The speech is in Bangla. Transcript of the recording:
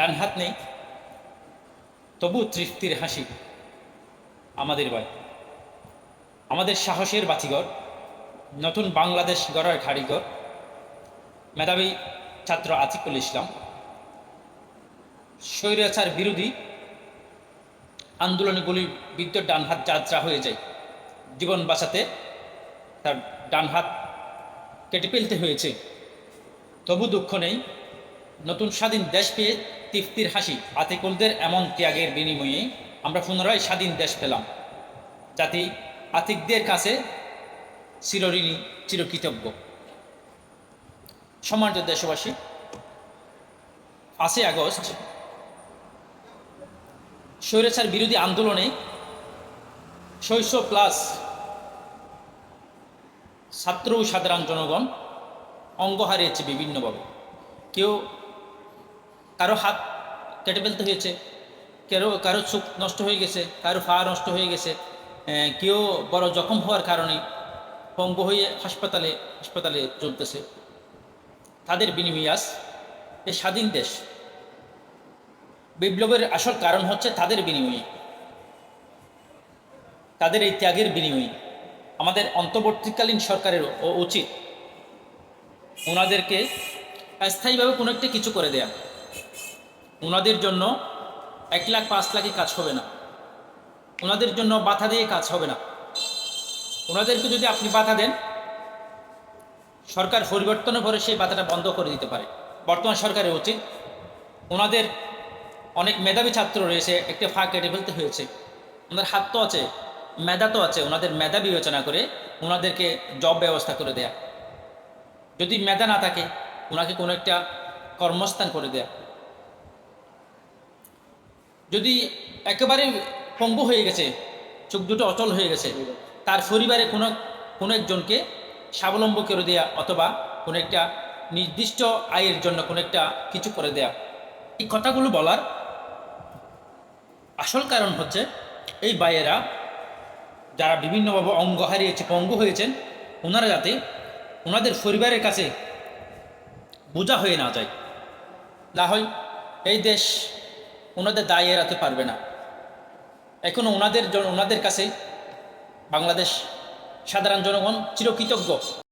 ডান হাত নেই, তবু তৃপ্তির হাসি আমাদের বয়। আমাদের সাহসের বাতিঘর, নতুন বাংলাদেশ গড়ার কারিগর মেধাবী ছাত্র আতিকুল ইসলাম, স্বৈরাচার বিরোধী আন্দোলনগুলি বিদ্যুৎ ডান হাত যাত্রা হয়ে যায়। জীবন বাঁচাতে তার ডান হাত কেটে ফেলতে হয়েছে। তবু দুঃখ নেই নতুন স্বাধীন দেশ পেয়ে তৃপ্তির হাসি। আতিকুলদের এমন ত্যাগের বিনিময়ে আমরা পুনরায় স্বাধীন দেশ পেলাম। জাতি আতিকদের কাছে চিরঋণী, চিরকৃতজ্ঞ। সম্মানিত দেশবাসী, পাঁচই আগস্ট স্বৈরাচার বিরোধী আন্দোলনে ছয়শো প্লাস ছাত্র ও সাধারণ জনগণ অঙ্গ হারিয়েছে বিভিন্নভাবে। কেউ কারও হাত কেটে ফেলতে হয়েছে, কারও কারও চোখ নষ্ট হয়ে গেছে, কারও পা নষ্ট হয়ে গেছে কেউ বড় জখম হওয়ার কারণে পঙ্গু হয়ে হাসপাতালে হাসপাতালে চলতেছে। তাদের বিনিময়াস এ স্বাধীন দেশ। বিপ্লবের আসল কারণ হচ্ছে তাদের বিনিময়ে। তাদের এই ত্যাগের বিনিময়ে। আমাদের অন্তর্বর্তীকালীন সরকারের উচিত। ওনাদেরকে স্থায়ীভাবে কোনো একটা কিছু করে দেয়া। ওনাদের জন্য এক লাখ, পাঁচ লাখে কাজ হবে না। ওনাদের জন্য বাধা দিয়ে কাজ হবে না। ওনাদেরকে যদি আপনি বাধা দেন, সরকার পরিবর্তনের পরে সেই বাধাটা বন্ধ করে দিতে পারে। বর্তমান সরকারের উচিত। ওনাদের অনেক মেধাবী ছাত্র রয়েছে, একটা ফাঁক কেটে ফেলতে হয়েছে। ওনাদের হাত তো আছে, মেধা তো আছে। ওনাদের মেধা বিবেচনা করে ওনাদেরকে জব ব্যবস্থা করে দেয়া। যদি মেধা না থাকে ওনাকে কোনো একটা কর্মস্থান করে দেয়া। যদি একেবারে পঙ্গু হয়ে গেছে, চোখ দুটো অচল হয়ে গেছে, তার পরিবারে কোনো কোনো একজনকে স্বাবলম্বী করে দেয়া অথবা কোনো একটা নির্দিষ্ট আয়ের জন্য কোনো একটা কিছু করে দেয়া। এই কথাগুলো বলার আসল কারণ হচ্ছে, এই বাইয়েরা যারা বিভিন্নভাবে অঙ্গ হারিয়েছে, পঙ্গু হয়েছেন ওনারা যাতে ওনাদের পরিবারের কাছে বোঝা হয়ে না যায়। না হয় এই দেশ ওনাদের দায় এড়াতে পারবে না। এখন ওনাদের ওনাদের কাছে বাংলাদেশ সাধারণ জনগণ চিরকৃতজ্ঞ।